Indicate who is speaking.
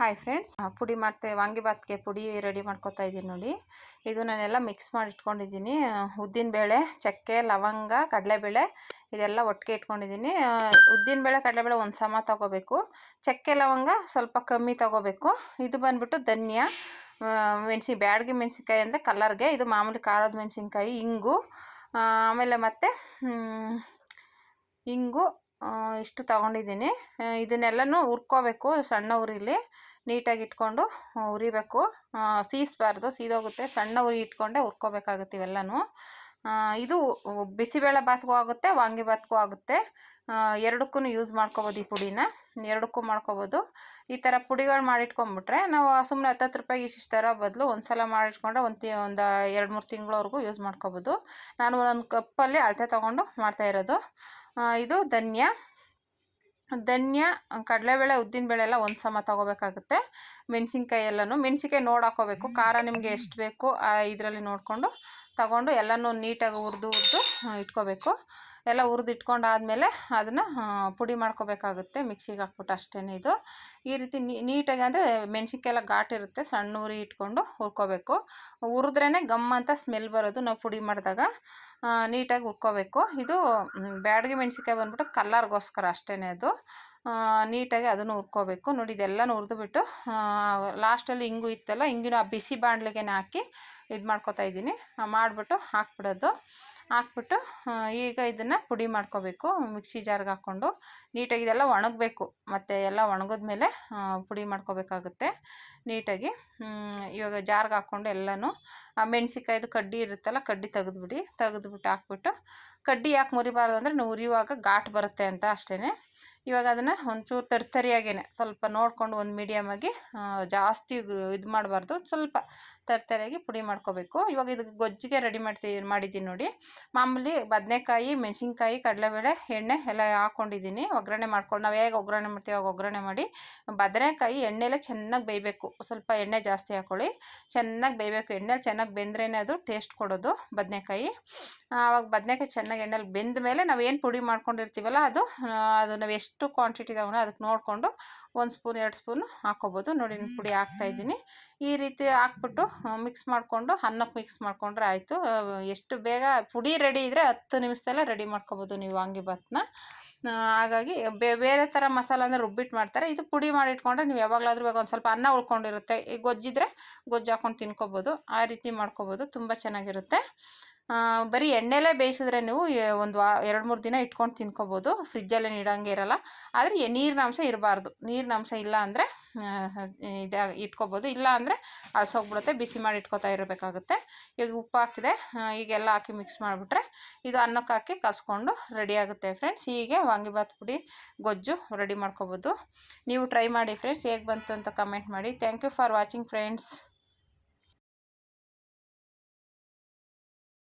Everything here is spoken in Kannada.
Speaker 1: ಹಾಯ್ ಫ್ರೆಂಡ್ಸ್ ಪುಡಿ ಮಾಡ್ತೆ ವಾಂಗಿಭಾತ್ಗೆ ಪುಡಿ ರೆಡಿ ಮಾಡ್ಕೊತಾ ಇದ್ದೀನಿ ನೋಡಿ. ಇದು ನಾನೆಲ್ಲ ಮಿಕ್ಸ್ ಮಾಡಿ ಇಟ್ಕೊಂಡಿದ್ದೀನಿ. ಉದ್ದಿನಬೇಳೆ ಚಕ್ಕೆ, ಲವಂಗ, ಕಡಲೆಬೇಳೆ ಇದೆಲ್ಲ ಒಟ್ಟಿಗೆ ಇಟ್ಕೊಂಡಿದ್ದೀನಿ. ಉದ್ದಿನಬೇಳೆ ಕಡಲೆಬೇಳೆ ಒಂದು ಸಮ ತೊಗೋಬೇಕು. ಚಕ್ಕೆ, ಲವಂಗ ಸ್ವಲ್ಪ ಕಮ್ಮಿ ತೊಗೋಬೇಕು. ಇದು ಬಂದ್ಬಿಟ್ಟು ಧನ್ಯ. ಮೆಣಸಿ, ಬ್ಯಾಡ್ಗೆ ಮೆಣಸಿನ್ಕಾಯಿ ಅಂದರೆ ಕಲರ್ಗೆ ಇದು ಮಾಮೂಲಿ ಖಾರದ ಮೆಣಸಿನ್ಕಾಯಿ, ಇಂಗು. ಆಮೇಲೆ ಮತ್ತು ಇಂಗು. ಇಷ್ಟು ತಗೊಂಡಿದ್ದೀನಿ. ಇದನ್ನೆಲ್ಲನೂ ಹುರ್ಕೋಬೇಕು, ಸಣ್ಣ ಉರಿಲಿ ನೀಟಾಗಿ ಇಟ್ಕೊಂಡು ಉರಿಬೇಕು ಸೀಸ್ಬಾರ್ದು, ಸೀದೋಗುತ್ತೆ. ಸಣ್ಣ ಉರಿ ಇಟ್ಕೊಂಡೆ ಹುರ್ಕೋಬೇಕಾಗುತ್ತೆ ಇವೆಲ್ಲನೂ. ಇದು ಬಿಸಿಬೇಳೆ ಬಾತ್ಗೂ ಆಗುತ್ತೆ ವಾಂಗಿಭಾತ್ಗೂ ಆಗುತ್ತೆ. ಎರಡಕ್ಕೂ ಯೂಸ್ ಮಾಡ್ಕೊಬೋದು ಈ ಪುಡಿನ. ಎರಡಕ್ಕೂ ಮಾಡ್ಕೊಬೋದು. ಈ ಥರ ಪುಡಿಗಳು ಮಾಡಿಟ್ಕೊಂಬಿಟ್ರೆ ನಾವು ಸುಮ್ಮನೆ ಹತ್ತತ್ತು ರೂಪಾಯಿಗೆ ಇಷ್ಟು ಥರ ಬದಲು ಒಂದು ಸಲ ಮಾಡಿಟ್ಕೊಂಡ್ರೆ ಒಂದು ತಿ, ಒಂದು ಎರಡು ಮೂರು ತಿಂಗಳವರೆಗೂ ಯೂಸ್ ಮಾಡ್ಕೊಬೋದು. ನಾನು ಒಂದು ಕಪ್ಪಲ್ಲಿ ಅಳತೆ ತೊಗೊಂಡು ಮಾಡ್ತಾಯಿರೋದು ಇದು ಧನ್ಯ. ಧನ್ಯ, ಕಡಲೆಬೇಳೆ ಉದ್ದಿನಬೇಳೆ ಎಲ್ಲ ಒಂದು ಸಮ ತೊಗೋಬೇಕಾಗುತ್ತೆ. ಮೆಣಸಿನ್ಕಾಯಿ ಎಲ್ಲನೂ. ಮೆಣಸಿನ್ಕಾಯಿ ನೋಡಿ ಹಾಕೋಬೇಕು. ಖಾರ ನಿಮಗೆ ಎಷ್ಟು ಬೇಕು ಇದರಲ್ಲಿ ನೋಡಿಕೊಂಡು ತಗೊಂಡು ಎಲ್ಲನೂ ನೀಟಾಗಿ ಹುರಿದು ಹುರಿದು ಇಟ್ಕೋಬೇಕು. ಎಲ್ಲ ಹುರಿದು ಇಟ್ಕೊಂಡಾದಮೇಲೆ ಅದನ್ನು ಪುಡಿ ಮಾಡ್ಕೋಬೇಕಾಗುತ್ತೆ. ಮಿಕ್ಸಿಗೆ ಹಾಕ್ಬಿಟ್ಟು ಅಷ್ಟೇ ಇದು. ಈ ರೀತಿ ನೀಟಾಗಿ ಅಂದರೆ ಮೆಣಸಿನ್ಕಾಯೆಲ್ಲ ಘಾಟ್ ಇರುತ್ತೆ, ಸಣ್ಣ ಉರಿ ಇಟ್ಕೊಂಡು ಹುರ್ಕೋಬೇಕು. ಹುರಿದ್ರೇ ಗಮ್ ಅಂತ ಸ್ಮೆಲ್ ಬರೋದು ನಾವು ಪುಡಿ ಮಾಡಿದಾಗ. ನೀಟಾಗಿ ಹುರ್ಕೋಬೇಕು. ಇದು ಬ್ಯಾಡಗಿ ಮೆಣಸಿನ್ಕಾಯಿ ಬಂದ್ಬಿಟ್ಟು ಕಲ್ಲರ್ಗೋಸ್ಕರ ಅಷ್ಟೇ ಅದು. ನೀಟಾಗಿ ಅದನ್ನು ಹುರ್ಕೋಬೇಕು. ನೋಡಿ ಇದೆಲ್ಲನೂ ಹುರಿದುಬಿಟ್ಟು ಲಾಸ್ಟಲ್ಲಿ ಹಿಂಗು ಇತ್ತಲ್ಲ ಹಿಂಗಿನ ಆ ಬಿಸಿ ಬಾಣಲೆಗೆ ಹಾಕಿ ಇದು ಮಾಡ್ಕೊತಾ ಇದ್ದೀನಿ. ಮಾಡಿಬಿಟ್ಟು ಹಾಕ್ಬಿಡೋದು. ಹಾಕ್ಬಿಟ್ಟು ಈಗ ಇದನ್ನು ಪುಡಿ ಮಾಡ್ಕೋಬೇಕು, ಮಿಕ್ಸಿ ಜಾರ್ಗೆ ಹಾಕ್ಕೊಂಡು. ನೀಟಾಗಿ ಇದೆಲ್ಲ ಒಣಗಬೇಕು. ಮತ್ತು ಎಲ್ಲ ಒಣಗಿದ್ಮೇಲೆ ಪುಡಿ ಮಾಡ್ಕೋಬೇಕಾಗುತ್ತೆ. ನೀಟಾಗಿ ಇವಾಗ ಜಾರ್ಗೆ ಹಾಕ್ಕೊಂಡು ಎಲ್ಲನೂ, ಆ ಮೆಣಸಿಕಾಯ್ದು ಕಡ್ಡಿ ಇರುತ್ತಲ್ಲ, ಕಡ್ಡಿ ತೆಗೆದ್ಬಿಡಿ. ತೆಗೆದ್ಬಿಟ್ಟು ಹಾಕ್ಬಿಟ್ಟು, ಕಡ್ಡಿ ಯಾಕೆ ಮುರಿಬಾರ್ದು ಅಂದರೆ ನೀವು ಉರಿಯುವಾಗ ಘಾಟ್ ಬರುತ್ತೆ ಅಂತ ಅಷ್ಟೇ ಇವಾಗ ಅದನ್ನು ಒಂಚೂರು ತರ್ತರಿಯಾಗೇನೆ. ಸ್ವಲ್ಪ ನೋಡಿಕೊಂಡು ಒಂದು ಮೀಡಿಯಮಾಗಿ ಜಾಸ್ತಿ ಇದು ಮಾಡಬಾರ್ದು. ಸ್ವಲ್ಪ ತರ್ತರಿಯಾಗಿ ಪುಡಿ ಮಾಡ್ಕೋಬೇಕು. ಇವಾಗ ಇದು ಗೊಜ್ಜಿಗೆ ರೆಡಿ ಮಾಡ್ತೀವಿ ಮಾಡಿದ್ದೀನಿ ನೋಡಿ. ಮಾಮೂಲಿ ಬದನೆಕಾಯಿ, ಮೆಣಸಿನ್ಕಾಯಿ, ಕಡಲೆಬೇಳೆ, ಎಣ್ಣೆ ಎಲ್ಲ ಹಾಕ್ಕೊಂಡಿದ್ದೀನಿ ಒಗ್ಗರಣೆ ಮಾಡ್ಕೊಂಡು ನಾವು ಹೇಗೆ ಒಗ್ಗರಣೆ ಮಾಡ್ತೀವಿ ಅವಾಗ ಒಗ್ಗರಣೆ ಮಾಡಿ ಬದನೆಕಾಯಿ ಎಣ್ಣೆಲೆ ಚೆನ್ನಾಗಿ ಬೇಯಬೇಕು. ಸ್ವಲ್ಪ ಎಣ್ಣೆ ಜಾಸ್ತಿ ಹಾಕ್ಕೊಳ್ಳಿ ಚೆನ್ನಾಗಿ ಬೇಯಬೇಕು. ಎಣ್ಣೆ ಚೆನ್ನಾಗಿ ಬೆಂದ್ರೇ ಅದು ಟೇಸ್ಟ್ ಕೊಡೋದು ಬದನೆಕಾಯಿ. ಆವಾಗ ಬದನೆಕಾಯಿ ಚೆನ್ನಾಗಿ ಎಣ್ಣೆಲಿ ಬೆಂದ ಮೇಲೆ ನಾವು ಏನು ಪುಡಿ ಮಾಡ್ಕೊಂಡಿರ್ತೀವಲ್ಲ ಅದು ಅದು ನಾವು ಎಷ್ಟು ಕ್ವಾಂಟಿಟಿ ತಗೊಂಡು ಅದಕ್ಕೆ ನೋಡಿಕೊಂಡು ಒಂದು ಸ್ಪೂನ್, ಎರಡು ಸ್ಪೂನು ಹಾಕ್ಕೊಬೋದು ನೋಡಿ ಪುಡಿ ಹಾಕ್ತಾಯಿದ್ದೀನಿ ಈ ರೀತಿ ಹಾಕ್ಬಿಟ್ಟು ಮಿಕ್ಸ್ ಮಾಡಿಕೊಂಡು, ಅನ್ನಕ್ಕೆ ಮಿಕ್ಸ್ ಮಾಡಿಕೊಂಡ್ರೆ ಆಯಿತು. ಎಷ್ಟು ಬೇಗ ಪುಡಿ ರೆಡಿ ಇದ್ದರೆ ಹತ್ತು ನಿಮಿಷದಲ್ಲೇ ರೆಡಿ ಮಾಡ್ಕೊಬೋದು ನೀವು ವಾಂಗಿಭಾತನ್ನ ಹಾಗಾಗಿ ಬೇರೆ ಥರ ಮಸಾಲ ಅಂದರೆ ರುಬ್ಬಿಟ್ಟು ಮಾಡ್ತಾರೆ. ಇದು ಪುಡಿ ಮಾಡಿಟ್ಕೊಂಡ್ರೆ ನೀವು ಯಾವಾಗಲಾದ್ರೂ ಇವಾಗ ಒಂದು ಸ್ವಲ್ಪ ಅನ್ನ ಉಳ್ಕೊಂಡಿರುತ್ತೆ. ಈ ಗೊಜ್ಜಿದ್ರೆ ಗೊಜ್ಜು ಹಾಕೊಂಡು ತಿನ್ಕೋಬೋದು. ಆ ರೀತಿ ಮಾಡ್ಕೋಬೋದು. ತುಂಬ ಚೆನ್ನಾಗಿರುತ್ತೆ. ಬರೀ ಎಣ್ಣೆಲೇ ಬೇಯಿಸಿದ್ರೆ ನೀವು ಒಂದು ವಾ, ಎರಡು ಮೂರು ದಿನ ಇಟ್ಕೊಂಡು ತಿನ್ಕೋಬೋದು. ಫ್ರಿಜ್ಜಲ್ಲೇ ಇಡೋಂಗೆ ಇರೋಲ್ಲ. ಆದರೆ ನೀರಿನ ಅಂಶ ಇರಬಾರ್ದು. ನೀರಿನ ಅಂಶ ಇಲ್ಲ ಅಂದರೆ ಇದಾಗ ಇಟ್ಕೋಬೋದು. ಇಲ್ಲ ಅಂದರೆ ಅಳ್ಸೋಗ್ಬಿಡುತ್ತೆ ಬಿಸಿ ಮಾಡಿ ಇಟ್ಕೋತಾ ಇರಬೇಕಾಗುತ್ತೆ. ಈಗ ಉಪ್ಪು ಹಾಕಿದೆ. ಈಗೆಲ್ಲ ಹಾಕಿ ಮಿಕ್ಸ್ ಮಾಡಿಬಿಟ್ರೆ ಇದು ಅನ್ನಕ್ಕೆ ಹಾಕಿ ಕಲಿಸ್ಕೊಂಡು ರೆಡಿ ಆಗುತ್ತೆ ಫ್ರೆಂಡ್ಸ್. ಹೀಗೆ ವಾಂಗಿಭಾತ್ ಪುಡಿ, ಗೊಜ್ಜು ರೆಡಿ ಮಾಡ್ಕೋಬೋದು. ನೀವು ಟ್ರೈ ಮಾಡಿ ಫ್ರೆಂಡ್ಸ್. ಹೇಗೆ ಬಂತು ಅಂತ ಕಮೆಂಟ್ ಮಾಡಿ. Thank you for watching friends.